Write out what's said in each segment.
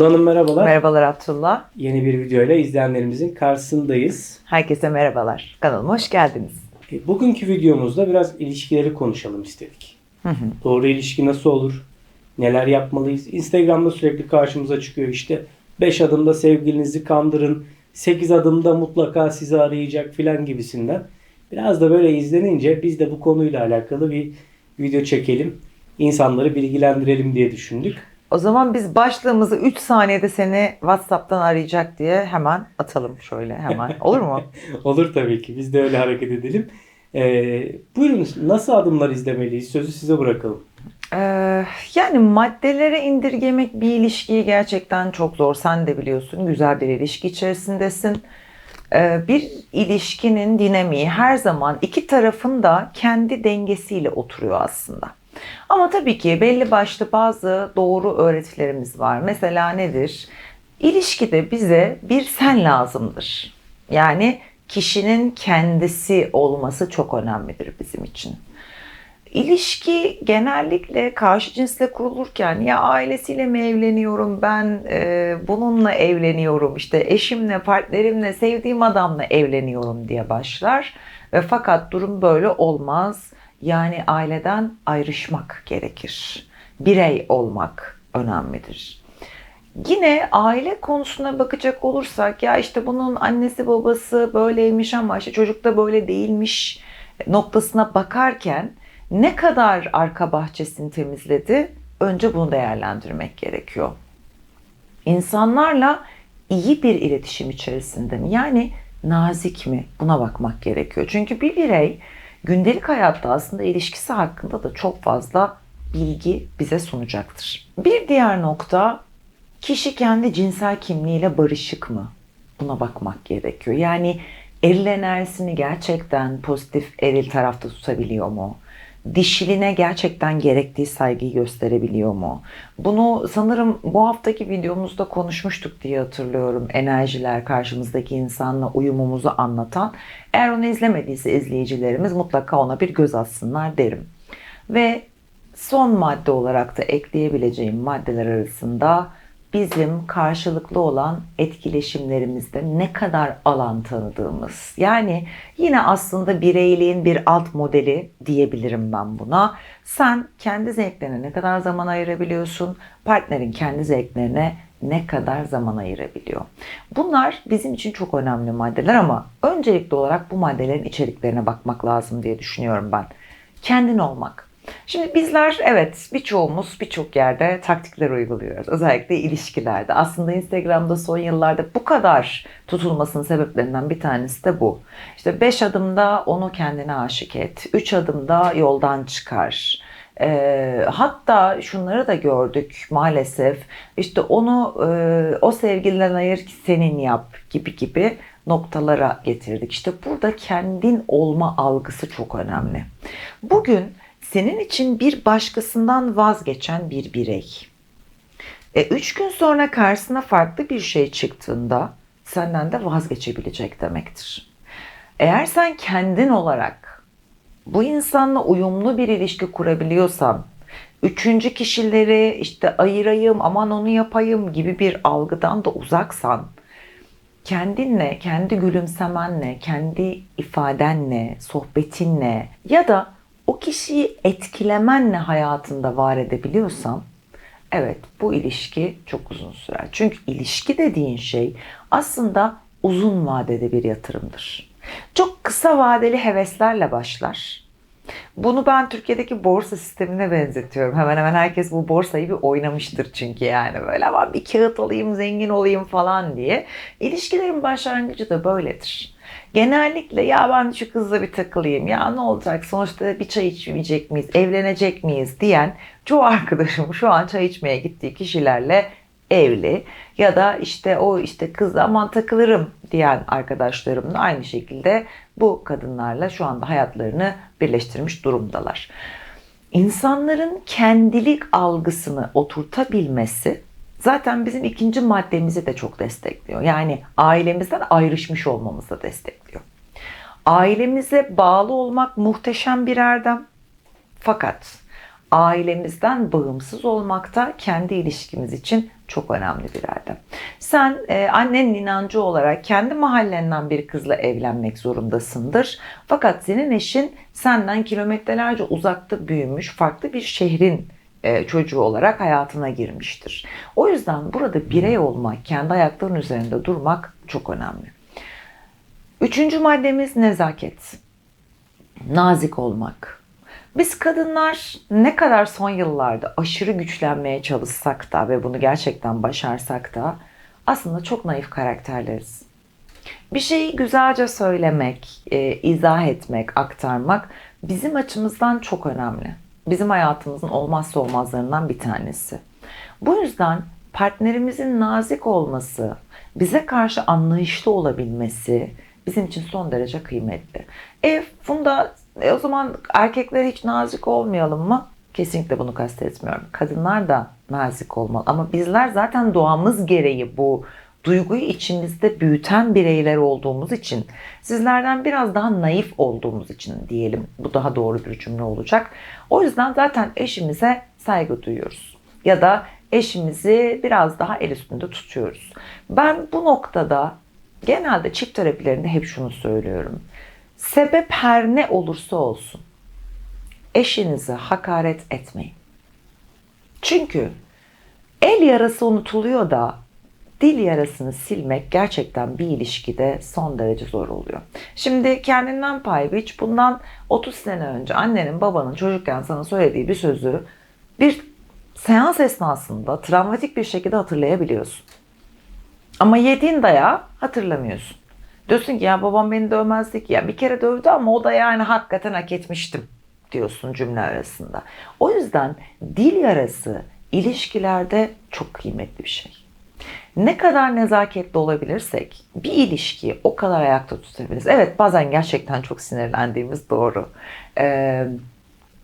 Funda Hanım merhabalar. Merhabalar Abdullah. Yeni bir videoyla izleyenlerimizin karşısındayız. Herkese merhabalar. Kanalıma hoş geldiniz. E, Bugünkü videomuzda biraz ilişkileri konuşalım istedik. Doğru ilişki nasıl olur? Neler yapmalıyız? Instagram'da sürekli karşımıza çıkıyor işte 5 adımda sevgilinizi kandırın, 8 adımda mutlaka sizi arayacak filan gibisinden. Biraz da böyle izlenince biz de bu konuyla alakalı bir video çekelim. İnsanları bilgilendirelim diye düşündük. O zaman biz başlığımızı 3 saniyede seni WhatsApp'tan arayacak diye hemen atalım şöyle hemen. Olur mu? Olur tabii ki. Biz de öyle hareket edelim. Ee, buyurun nasıl adımlar izlemeliyiz? Sözü size bırakalım. Ee, yani maddelere indirgemek bir ilişkiyi gerçekten çok zor. Sen de biliyorsun güzel bir ilişki içerisindesin. Ee, bir ilişkinin dinamiği her zaman iki tarafın da kendi dengesiyle oturuyor aslında. Ama tabii ki belli başlı bazı doğru öğretilerimiz var. Mesela nedir? İlişkide bize bir sen lazımdır. Yani kişinin kendisi olması çok önemlidir bizim için. İlişki genellikle karşı cinsle kurulurken ya ailesiyle mi evleniyorum ben e, bununla evleniyorum işte eşimle partnerimle sevdiğim adamla evleniyorum diye başlar ve fakat durum böyle olmaz yani aileden ayrışmak gerekir birey olmak önemlidir. Yine aile konusuna bakacak olursak ya işte bunun annesi babası böyleymiş ama işte çocuk da böyle değilmiş noktasına bakarken ne kadar arka bahçesini temizledi önce bunu değerlendirmek gerekiyor. İnsanlarla iyi bir iletişim içerisinde mi? Yani nazik mi? Buna bakmak gerekiyor. Çünkü bir birey gündelik hayatta aslında ilişkisi hakkında da çok fazla bilgi bize sunacaktır. Bir diğer nokta kişi kendi cinsel kimliğiyle barışık mı? Buna bakmak gerekiyor. Yani eril enerjisini gerçekten pozitif eril tarafta tutabiliyor mu? Dişiline gerçekten gerektiği saygıyı gösterebiliyor mu? Bunu sanırım bu haftaki videomuzda konuşmuştuk diye hatırlıyorum. Enerjiler karşımızdaki insanla uyumumuzu anlatan. Eğer onu izlemediyse izleyicilerimiz mutlaka ona bir göz atsınlar derim. Ve son madde olarak da ekleyebileceğim maddeler arasında bizim karşılıklı olan etkileşimlerimizde ne kadar alan tanıdığımız. Yani yine aslında bireyliğin bir alt modeli diyebilirim ben buna. Sen kendi zevklerine ne kadar zaman ayırabiliyorsun? Partnerin kendi zevklerine ne kadar zaman ayırabiliyor? Bunlar bizim için çok önemli maddeler ama öncelikli olarak bu maddelerin içeriklerine bakmak lazım diye düşünüyorum ben. Kendin olmak. Şimdi bizler evet birçoğumuz birçok yerde taktikler uyguluyoruz. Özellikle ilişkilerde. Aslında Instagram'da son yıllarda bu kadar tutulmasının sebeplerinden bir tanesi de bu. İşte 5 adımda onu kendine aşık et. 3 adımda yoldan çıkar. E, hatta şunları da gördük maalesef. İşte onu e, o sevgilinden ayır ki senin yap gibi gibi noktalara getirdik. İşte burada kendin olma algısı çok önemli. Bugün senin için bir başkasından vazgeçen bir birey. E, üç gün sonra karşısına farklı bir şey çıktığında senden de vazgeçebilecek demektir. Eğer sen kendin olarak bu insanla uyumlu bir ilişki kurabiliyorsan, üçüncü kişileri işte ayırayım, aman onu yapayım gibi bir algıdan da uzaksan, kendinle, kendi gülümsemenle, kendi ifadenle, sohbetinle ya da o kişiyi etkilemenle hayatında var edebiliyorsan evet bu ilişki çok uzun sürer. Çünkü ilişki dediğin şey aslında uzun vadede bir yatırımdır. Çok kısa vadeli heveslerle başlar. Bunu ben Türkiye'deki borsa sistemine benzetiyorum. Hemen hemen herkes bu borsayı bir oynamıştır çünkü yani böyle ama bir kağıt alayım zengin olayım falan diye. İlişkilerin başlangıcı da böyledir. Genellikle ya ben şu kızla bir takılayım ya ne olacak? Sonuçta bir çay içmeyecek miyiz evlenecek miyiz? diyen çoğu arkadaşım şu an çay içmeye gittiği kişilerle evli. Ya da işte o işte kız aman takılırım diyen arkadaşlarım da aynı şekilde bu kadınlarla şu anda hayatlarını birleştirmiş durumdalar. İnsanların kendilik algısını oturtabilmesi zaten bizim ikinci maddemizi de çok destekliyor. Yani ailemizden ayrışmış olmamızı da destekliyor. Ailemize bağlı olmak muhteşem bir erdem. Fakat ailemizden bağımsız olmakta kendi ilişkimiz için çok önemli bir erdem. Sen e, annenin inancı olarak kendi mahallenden bir kızla evlenmek zorundasındır. Fakat senin eşin senden kilometrelerce uzakta büyümüş farklı bir şehrin çocuğu olarak hayatına girmiştir. O yüzden burada birey olmak, kendi ayaklarının üzerinde durmak çok önemli. Üçüncü maddemiz nezaket. Nazik olmak. Biz kadınlar ne kadar son yıllarda aşırı güçlenmeye çalışsak da ve bunu gerçekten başarsak da aslında çok naif karakterleriz. Bir şeyi güzelce söylemek, e, izah etmek, aktarmak bizim açımızdan çok önemli. Bizim hayatımızın olmazsa olmazlarından bir tanesi. Bu yüzden partnerimizin nazik olması, bize karşı anlayışlı olabilmesi bizim için son derece kıymetli. E Funda e, o zaman erkekler hiç nazik olmayalım mı? Kesinlikle bunu kastetmiyorum. Kadınlar da nazik olmalı. Ama bizler zaten doğamız gereği bu duyguyu içimizde büyüten bireyler olduğumuz için, sizlerden biraz daha naif olduğumuz için diyelim. Bu daha doğru bir cümle olacak. O yüzden zaten eşimize saygı duyuyoruz. Ya da eşimizi biraz daha el üstünde tutuyoruz. Ben bu noktada genelde çift terapilerinde hep şunu söylüyorum. Sebep her ne olursa olsun eşinize hakaret etmeyin. Çünkü el yarası unutuluyor da dil yarasını silmek gerçekten bir ilişkide son derece zor oluyor. Şimdi kendinden pay biç. Bundan 30 sene önce annenin babanın çocukken sana söylediği bir sözü bir seans esnasında travmatik bir şekilde hatırlayabiliyorsun. Ama yediğin dayağı hatırlamıyorsun. Diyorsun ki ya babam beni dövmezdi ki ya bir kere dövdü ama o da yani hakikaten hak etmiştim diyorsun cümle arasında. O yüzden dil yarası ilişkilerde çok kıymetli bir şey. Ne kadar nezaketli olabilirsek bir ilişkiyi o kadar ayakta tutabiliriz. Evet bazen gerçekten çok sinirlendiğimiz doğru. Ee,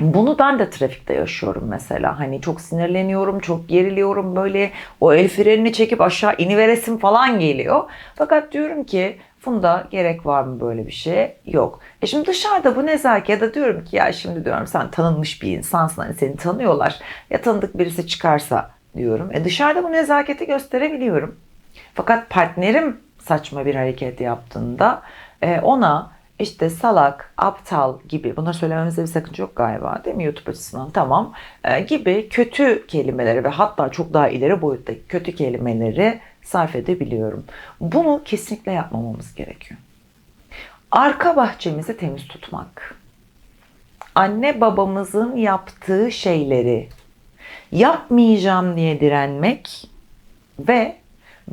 bunu ben de trafikte yaşıyorum mesela. Hani çok sinirleniyorum, çok geriliyorum böyle o el frenini çekip aşağı iniveresim falan geliyor. Fakat diyorum ki Funda gerek var mı böyle bir şey? Yok. E şimdi dışarıda bu nezaket ya da diyorum ki ya şimdi diyorum sen tanınmış bir insansın hani seni tanıyorlar. Ya tanıdık birisi çıkarsa diyorum. E dışarıda bu nezaketi gösterebiliyorum. Fakat partnerim saçma bir hareket yaptığında e, ona işte salak, aptal gibi bunları söylememizde bir sakınca yok galiba değil mi YouTube açısından tamam e, gibi kötü kelimeleri ve hatta çok daha ileri boyuttaki kötü kelimeleri sarf edebiliyorum. Bunu kesinlikle yapmamamız gerekiyor. Arka bahçemizi temiz tutmak. Anne babamızın yaptığı şeyleri yapmayacağım diye direnmek ve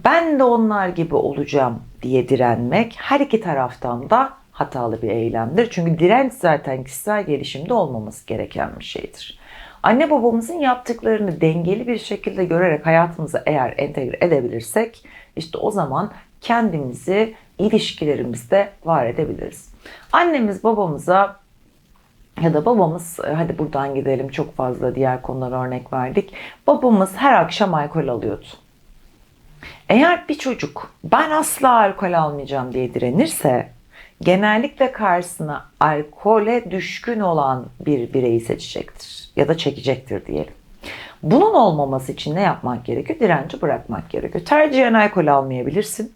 ben de onlar gibi olacağım diye direnmek her iki taraftan da hatalı bir eylemdir. Çünkü direnç zaten kişisel gelişimde olmaması gereken bir şeydir. Anne babamızın yaptıklarını dengeli bir şekilde görerek hayatımıza eğer entegre edebilirsek işte o zaman kendimizi ilişkilerimizde var edebiliriz. Annemiz babamıza ya da babamız hadi buradan gidelim çok fazla diğer konulara örnek verdik. Babamız her akşam alkol alıyordu. Eğer bir çocuk ben asla alkol almayacağım diye direnirse genellikle karşısına alkole düşkün olan bir bireyi seçecektir ya da çekecektir diyelim. Bunun olmaması için ne yapmak gerekiyor? Direnci bırakmak gerekiyor. Tercihen alkol almayabilirsin.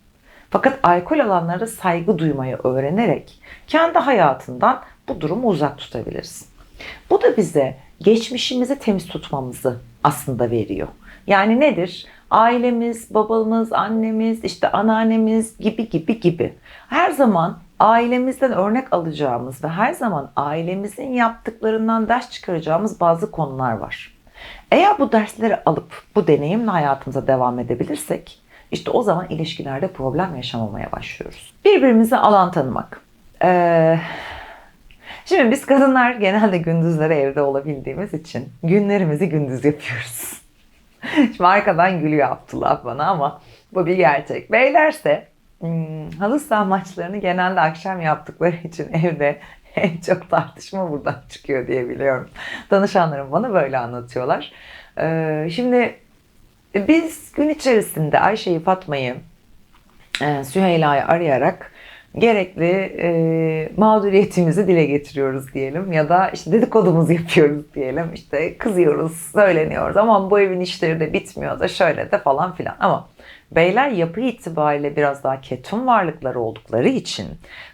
Fakat alkol alanlara saygı duymayı öğrenerek kendi hayatından bu durumu uzak tutabilirsin. Bu da bize geçmişimizi temiz tutmamızı aslında veriyor. Yani nedir? Ailemiz, babamız, annemiz, işte anneannemiz gibi gibi gibi. Her zaman ailemizden örnek alacağımız ve her zaman ailemizin yaptıklarından ders çıkaracağımız bazı konular var. Eğer bu dersleri alıp bu deneyimle hayatımıza devam edebilirsek işte o zaman ilişkilerde problem yaşamamaya başlıyoruz. Birbirimize alan tanımak. Ee, şimdi biz kadınlar genelde gündüzleri evde olabildiğimiz için günlerimizi gündüz yapıyoruz. Şimdi arkadan gülüyor Abdullah bana ama bu bir gerçek. Beylerse hmm, halı saha maçlarını genelde akşam yaptıkları için evde en çok tartışma buradan çıkıyor diye biliyorum. Danışanlarım bana böyle anlatıyorlar. Ee, şimdi biz gün içerisinde Ayşe'yi, Fatma'yı, e, Süheyla'yı arayarak gerekli e, mağduriyetimizi dile getiriyoruz diyelim ya da işte dedikodumuzu yapıyoruz diyelim. İşte kızıyoruz, söyleniyoruz. Ama bu evin işleri de bitmiyor da şöyle de falan filan. Ama beyler yapı itibariyle biraz daha ketum varlıkları oldukları için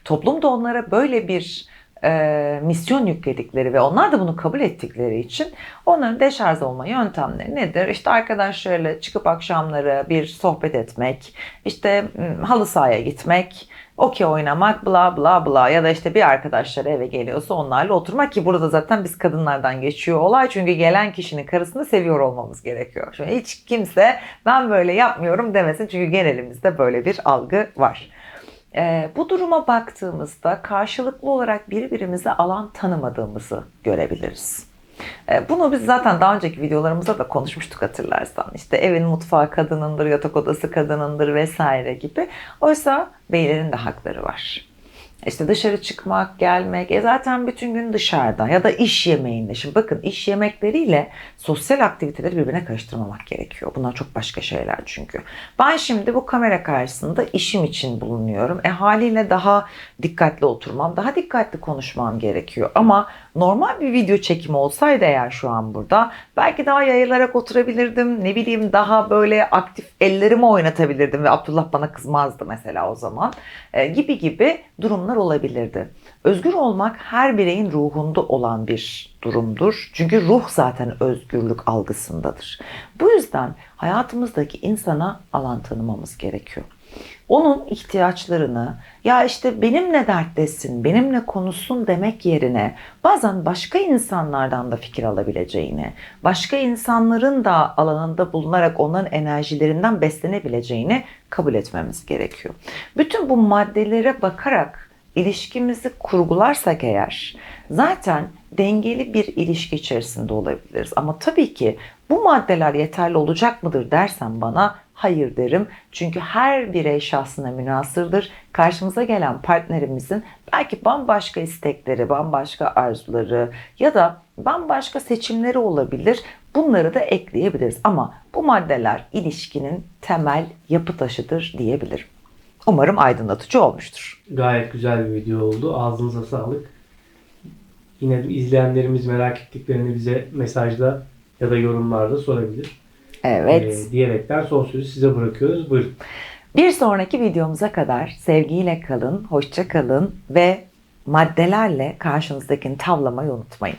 toplumda onlara böyle bir e, misyon yükledikleri ve onlar da bunu kabul ettikleri için onların deşarj olma yöntemleri nedir? İşte arkadaşlarıyla çıkıp akşamları bir sohbet etmek, işte halı sahaya gitmek, okey oynamak, bla bla bla ya da işte bir arkadaşları eve geliyorsa onlarla oturmak ki burada zaten biz kadınlardan geçiyor olay çünkü gelen kişinin karısını seviyor olmamız gerekiyor. Şimdi hiç kimse ben böyle yapmıyorum demesin çünkü genelimizde böyle bir algı var. Ee, bu duruma baktığımızda karşılıklı olarak birbirimize alan tanımadığımızı görebiliriz. Ee, Bunu biz zaten daha önceki videolarımızda da konuşmuştuk hatırlarsan. İşte evin mutfağı kadınındır, yatak odası kadınındır vesaire gibi. Oysa beylerin de hakları var. İşte dışarı çıkmak, gelmek, e zaten bütün gün dışarıda ya da iş yemeğinde. Şimdi bakın iş yemekleriyle sosyal aktiviteleri birbirine karıştırmamak gerekiyor. Bunlar çok başka şeyler çünkü. Ben şimdi bu kamera karşısında işim için bulunuyorum. E haliyle daha dikkatli oturmam, daha dikkatli konuşmam gerekiyor. Ama normal bir video çekimi olsaydı eğer şu an burada belki daha yayılarak oturabilirdim. Ne bileyim daha böyle aktif ellerimi oynatabilirdim ve Abdullah bana kızmazdı mesela o zaman. E, gibi gibi durumlar olabilirdi. Özgür olmak her bireyin ruhunda olan bir durumdur. Çünkü ruh zaten özgürlük algısındadır. Bu yüzden hayatımızdaki insana alan tanımamız gerekiyor. Onun ihtiyaçlarını ya işte benimle dertleşsin, benimle konuşsun demek yerine bazen başka insanlardan da fikir alabileceğini, başka insanların da alanında bulunarak onların enerjilerinden beslenebileceğini kabul etmemiz gerekiyor. Bütün bu maddelere bakarak ilişkimizi kurgularsak eğer zaten dengeli bir ilişki içerisinde olabiliriz. Ama tabii ki bu maddeler yeterli olacak mıdır dersen bana hayır derim. Çünkü her birey şahsına münasırdır. Karşımıza gelen partnerimizin belki bambaşka istekleri, bambaşka arzuları ya da bambaşka seçimleri olabilir. Bunları da ekleyebiliriz. Ama bu maddeler ilişkinin temel yapı taşıdır diyebilirim. Umarım aydınlatıcı olmuştur. Gayet güzel bir video oldu. Ağzınıza sağlık. Yine izleyenlerimiz merak ettiklerini bize mesajda ya da yorumlarda sorabilir. Evet. Ee, diyerekten son sözü size bırakıyoruz. Buyurun. Bir sonraki videomuza kadar sevgiyle kalın, hoşça kalın ve maddelerle karşınızdakini tavlamayı unutmayın.